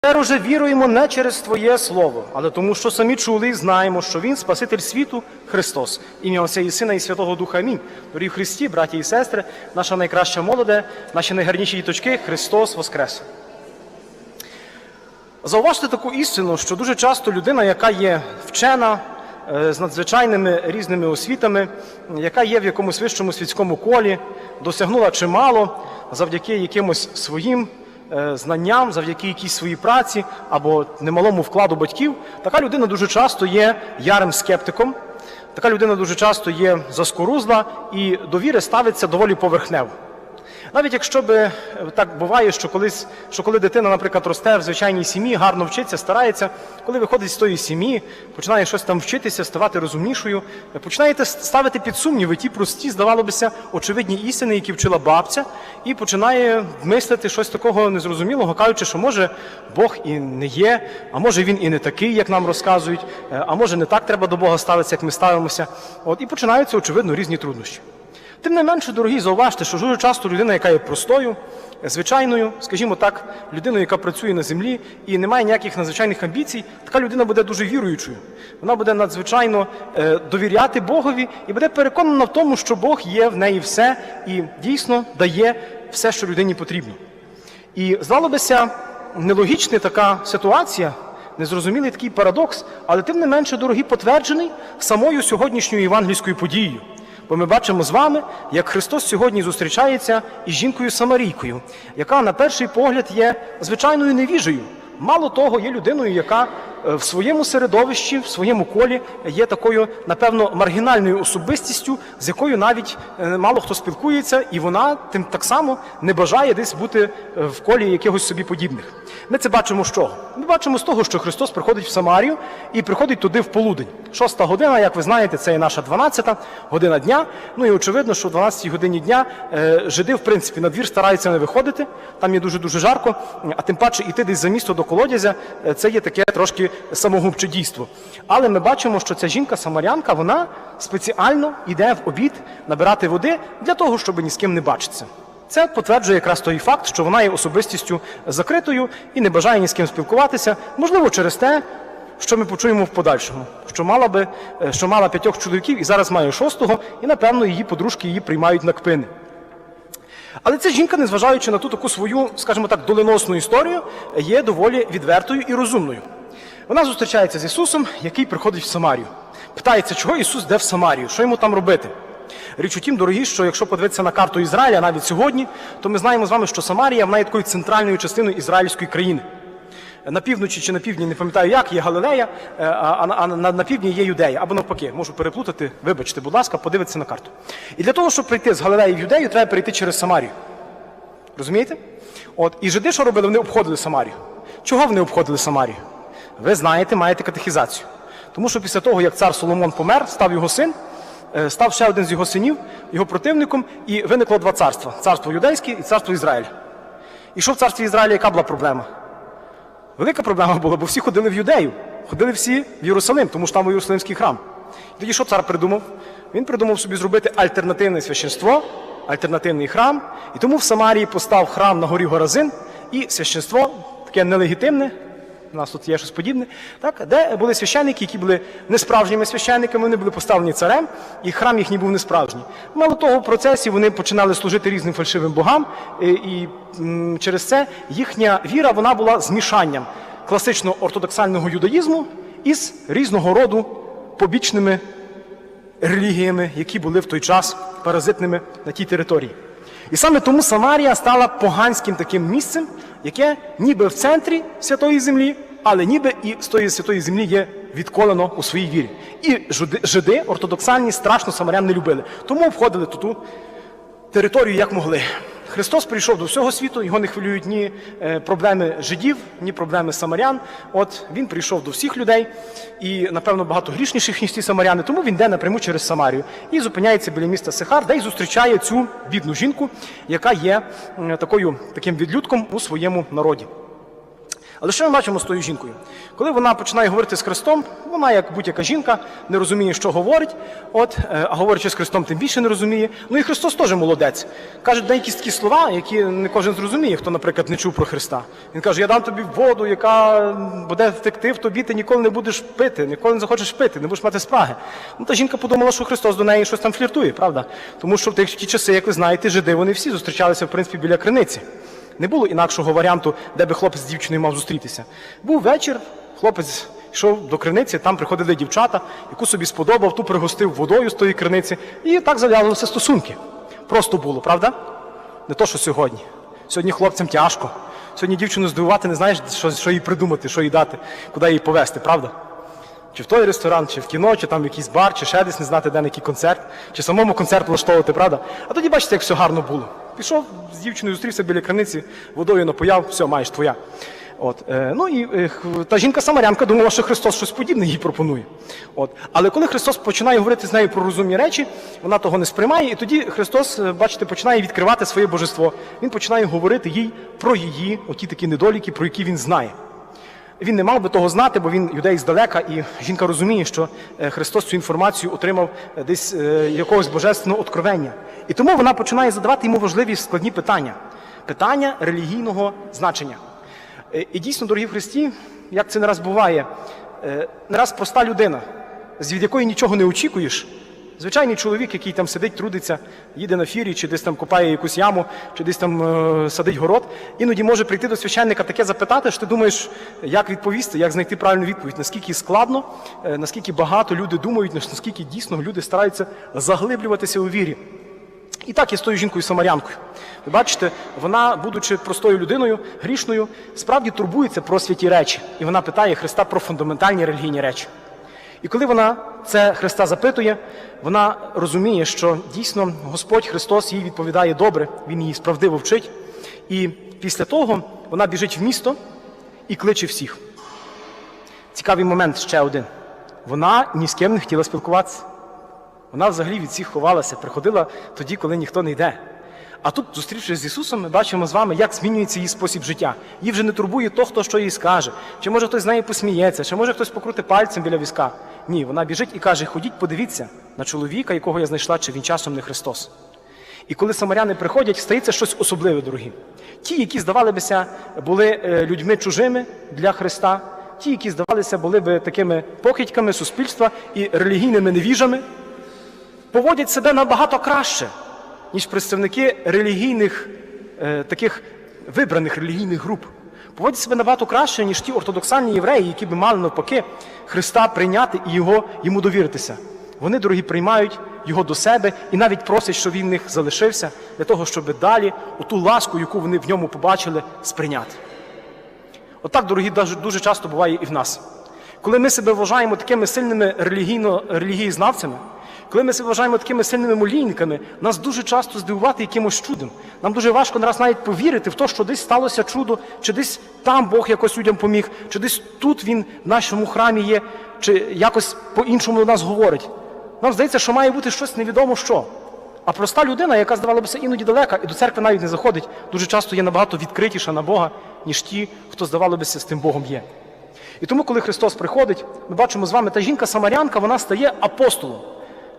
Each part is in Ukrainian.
Тепер уже віруємо не через Твоє Слово, але тому, що самі чули і знаємо, що Він Спаситель світу Христос. Ім'я Отця і Сина і Святого Духа. Амінь. Дорогі в Христі, браті і сестри, наша найкраща молоде, наші найгарніші діточки, Христос Воскрес. Зауважте таку істину, що дуже часто людина, яка є вчена, е, з надзвичайними різними освітами, яка є в якомусь вищому світському колі, досягнула чимало завдяки якимось своїм знанням, завдяки якійсь своїй праці або немалому вкладу батьків, така людина дуже часто є ярим скептиком, така людина дуже часто є заскорузла і довіри ставиться доволі поверхнево. Навіть якщо би е, так буває, що колись, що коли дитина, наприклад, росте в звичайній сім'ї, гарно вчиться, старається, коли виходить з тої сім'ї, починає щось там вчитися, ставати розумнішою, е, починаєте ставити під сумніви ті прості, здавалося очевидні істини, які вчила бабця, і починає мислити щось такого незрозумілого, кажучи, що може Бог і не є, а може він і не такий, як нам розказують, е, а може не так треба до Бога ставитися, як ми ставимося. От і починаються очевидно різні труднощі. Тим не менше, дорогі, зауважте, що дуже часто людина, яка є простою, звичайною, скажімо так, людиною, яка працює на землі і не має ніяких надзвичайних амбіцій, така людина буде дуже віруючою. Вона буде надзвичайно е, довіряти Богові і буде переконана в тому, що Бог є в неї все і дійсно дає все, що людині потрібно. І здавалося, нелогічна така ситуація, незрозумілий такий парадокс, але тим не менше, дорогі, потверджений самою сьогоднішньою євангельською подією. Бо ми бачимо з вами, як Христос сьогодні зустрічається із жінкою Самарійкою, яка на перший погляд є звичайною невіжею. Мало того, є людиною, яка в своєму середовищі, в своєму колі є такою, напевно, маргінальною особистістю, з якою навіть е, мало хто спілкується, і вона тим так само не бажає десь бути е, в колі якихось собі подібних. Ми це бачимо з чого? Ми бачимо з того, що Христос приходить в Самарію і приходить туди в полудень. Шоста година, як ви знаєте, це є наша 12-та година дня. Ну і очевидно, що в 12-й годині дня е, жиди, в принципі, на двір стараються не виходити. Там є дуже дуже жарко, а тим паче іти десь за місто до колодязя, е, це є таке трошки самогубче дійство. Але ми бачимо, що ця жінка самарянка, вона спеціально йде в обід набирати води для того, щоб ні з ким не бачитися. Це підтверджує якраз той факт, що вона є особистістю закритою і не бажає ні з ким спілкуватися, можливо, через те, що ми почуємо в подальшому, що мала би, е, що мала п'ятьох чоловіків і зараз має шостого, і напевно її подружки її приймають на кпини. Але ця жінка, незважаючи на ту таку свою, скажімо так, доленосну історію, є доволі відвертою і розумною. Вона зустрічається з Ісусом, який приходить в Самарію. Питається, чого Ісус йде в Самарію, що йому там робити. Річ у тім, дорогі, що якщо подивитися на карту Ізраїля навіть сьогодні, то ми знаємо з вами, що Самарія вона є такою центральною частиною ізраїльської країни. На півночі чи на півдні, не пам'ятаю як, є Галилея, е, а на, півдні є Юдея. Або навпаки, можу переплутати, вибачте, будь ласка, подивитися на карту. І для того, щоб прийти з Галилеї в Юдею, треба перейти через Самарію. Розумієте? От, і жиди, що робили? Вони обходили Самарію. Чого вони обходили Самарію? Ви знаєте, маєте катехізацію. Тому що після того, як цар Соломон помер, став його син, е, став ще один з його синів, його противником, і виникло два царства: царство юдейське і царство Ізраїль. І що в царстві Ізраїля, яка була проблема? Велика проблема була, бо всі ходили в Юдею, ходили всі в Єрусалим, тому що там був Єрусалимський храм. І тоді що цар придумав? Він придумав собі зробити альтернативне священство, альтернативний храм, і тому в Самарії постав храм на горі Горазин і священство таке нелегітимне. У нас тут є щось подібне, так, де були священники, які були несправжніми священниками, вони були поставлені царем, і храм їхній був несправжній. Мало того, в процесі вони починали служити різним фальшивим богам, і, і м, через це їхня віра вона була змішанням класичного ортодоксального юдаїзму із різного роду побічними релігіями, які були в той час паразитними на тій території. І саме тому Самарія стала поганським таким місцем, яке ніби в центрі святої землі, але ніби і з тої святої землі є відколено у своїй вірі. І жиди, ортодоксальні страшно самарян не любили. Тому обходили ту територію як могли. Христос прийшов до всього світу, його не хвилюють ні е, проблеми жидів, ні проблеми самарян. От він прийшов до всіх людей і, напевно, багато грішніших, ніж ті самаряни, тому він йде напряму через Самарію і зупиняється біля міста Сихар, де й зустрічає цю бідну жінку, яка є такою таким відлюдком у своєму народі. Але що ми бачимо з тою жінкою? Коли вона починає говорити з Христом, вона, як будь-яка жінка, не розуміє, що говорить, от, е, а говорячи з Христом, тим більше не розуміє. Ну і Христос теж молодець. Каже деякі такі слова, які не кожен зрозуміє, хто, наприклад, не чув про Христа. Він каже: Я дам тобі воду, яка буде втекти в тобі, ти ніколи не будеш пити, ніколи не захочеш пити, не будеш мати спраги. Ну та жінка подумала, що Христос до неї щось там фліртує, правда? Тому що в ті часи, як ви знаєте, жиди вони всі зустрічалися в принципі біля криниці. Не було інакшого варіанту, де би хлопець з дівчиною мав зустрітися. Був вечір, хлопець йшов до криниці, там приходили дівчата, яку собі сподобав, ту пригостив водою з тої криниці, і так зав'язувалися стосунки. Просто було, правда? Не то, що сьогодні. Сьогодні хлопцям тяжко. Сьогодні дівчину здивувати, не знаєш, що, що їй придумати, що їй дати, куди її повезти, правда? Чи в той ресторан, чи в кіно, чи там якийсь бар, чи ще десь не знати, де на який концерт, чи самому концерт влаштовувати, правда? А тоді бачите, як все гарно було. Пішов з дівчиною, зустрівся біля криниці, водою напояв, все, маєш твоя. От, е, ну і е, та жінка самарянка думала, що Христос щось подібне їй пропонує. От. Але коли Христос починає говорити з нею про розумні речі, вона того не сприймає, і тоді Христос, е, бачите, починає відкривати своє божество. Він починає говорити їй про її, оті такі недоліки, про які він знає. Він не мав би того знати, бо він юдей здалека, і жінка розуміє, що е, Христос цю інформацію отримав е, десь е, якогось божественного откровення. І тому вона починає задавати йому важливі складні питання питання релігійного значення. І дійсно, дорогі Христі, як це не раз буває, не раз проста людина, від якої нічого не очікуєш, Звичайний чоловік, який там сидить, трудиться, їде на фірі, чи десь там копає якусь яму, чи десь там е, садить город, іноді може прийти до священника таке запитати, що ти думаєш, як відповісти, як знайти правильну відповідь, наскільки складно, е, наскільки багато люди думають, наскільки дійсно люди стараються заглиблюватися у вірі. І так я з тою жінкою самарянкою. Ви бачите, вона, будучи простою людиною, грішною, справді турбується про святі речі. І вона питає Христа про фундаментальні релігійні речі. І коли вона це Христа запитує, вона розуміє, що дійсно Господь Христос їй відповідає добре, Він її справдиво вчить. І після того вона біжить в місто і кличе всіх. Цікавий момент ще один. Вона ні з ким не хотіла спілкуватися. Вона взагалі від всіх ховалася, приходила тоді, коли ніхто не йде. А тут, зустрівшись з Ісусом, ми бачимо з вами, як змінюється її спосіб життя. Її вже не турбує то, хто що їй скаже. Чи може хтось з нею посміється, чи може хтось покрути пальцем біля візка. Ні, вона біжить і каже: ходіть, подивіться на чоловіка, якого я знайшла, чи він часом не Христос. І коли самаряни приходять, стається щось особливе, дорогі. Ті, які здавалися були е, людьми чужими для Христа, ті, які здавалися були би такими покидьками суспільства і релігійними невіжами, поводять себе набагато краще, ніж представники релігійних, е, таких вибраних релігійних груп. Поводять себе набагато краще, ніж ті ортодоксальні євреї, які би мали навпаки Христа прийняти і його, йому довіритися. Вони, дорогі, приймають його до себе і навіть просять, щоб він в них залишився, для того, щоб далі оту ласку, яку вони в ньому побачили, сприйняти. Отак, дорогі, дуже часто буває і в нас. Коли ми себе вважаємо такими сильними релігійно, релігієзнавцями, коли ми себе вважаємо такими сильними молільниками, нас дуже часто здивувати якимось чудом. Нам дуже важко нараз навіть повірити в те, що десь сталося чудо, чи десь там Бог якось людям поміг, чи десь тут він в нашому храмі є, чи якось по-іншому до нас говорить. Нам здається, що має бути щось невідомо що. А проста людина, яка здавалося іноді далека і до церкви навіть не заходить, дуже часто є набагато відкритіша на Бога, ніж ті, хто здавалося з тим Богом є. І тому, коли Христос приходить, ми бачимо з вами, та жінка-самарянка, вона стає апостолом.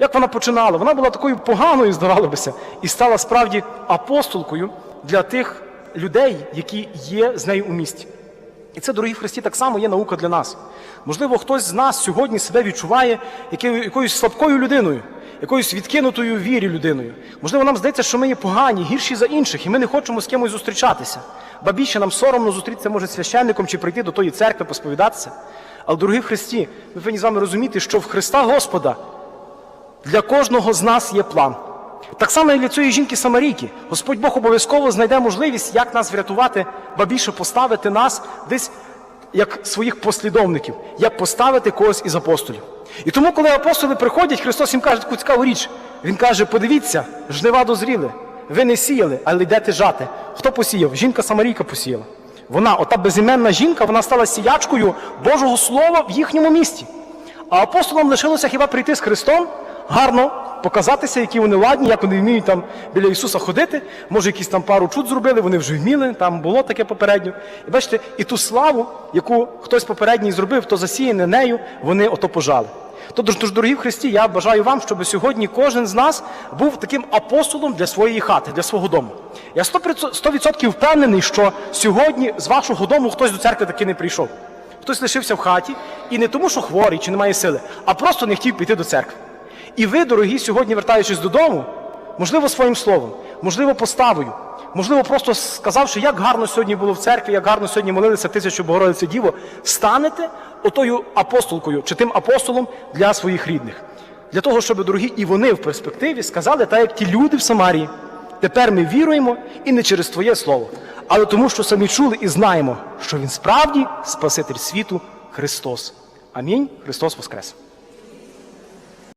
Як вона починала? Вона була такою поганою, здавалося, і стала справді апостолкою для тих людей, які є з нею у місті. І це, дорогі Христі, так само є наука для нас. Можливо, хтось з нас сьогодні себе відчуває якоюсь слабкою людиною, якоюсь відкинутою вірі людиною. Можливо, нам здається, що ми є погані, гірші за інших, і ми не хочемо з кимось зустрічатися. Ба більше нам соромно зустрітися може з священником чи прийти до тої церкви, посповідатися. Але, дорогі Христі, ми повинні з вами розуміти, що в Христа Господа для кожного з нас є план. Так само і для цієї жінки Самарійки. Господь Бог обов'язково знайде можливість, як нас врятувати, ба більше поставити нас десь як своїх послідовників, як поставити когось із апостолів. І тому, коли апостоли приходять, Христос їм каже таку цікаву річ. Він каже: подивіться, жнива дозріли. Ви не сіяли, але йдете жати. Хто посіяв? Жінка Самарійка посіяла. Вона, ота безіменна жінка, вона стала сіячкою Божого Слова в їхньому місті. А апостолам лишилося хіба прийти з Христом, гарно показатися, які вони ладні, як вони вміють там біля Ісуса ходити. Може, якісь там пару чуд зробили, вони вже вміли, там було таке попередньо. І бачите, і ту славу, яку хтось попередній зробив, хто засіяне нею, вони ото пожали. Тож, дорогі в Христі, я бажаю вам, щоб сьогодні кожен з нас був таким апостолом для своєї хати, для свого дому. Я 100% впевнений, що сьогодні з вашого дому хтось до церкви таки не прийшов. Хтось лишився в хаті, і не тому, що хворий чи не має сили, а просто не хотів піти до церкви. І ви, дорогі, сьогодні, вертаючись додому, можливо, своїм словом, можливо, поставою, можливо, просто сказавши, як гарно сьогодні було в церкві, як гарно сьогодні молилися тисячу Богородиці Діво, станете отою апостолкою чи тим апостолом для своїх рідних. Для того, щоб, дорогі, і вони в перспективі сказали, так як ті люди в Самарії. Тепер ми віруємо і не через Твоє слово, але тому, що самі чули і знаємо, що Він справді Спаситель світу Христос. Амінь. Христос Воскрес!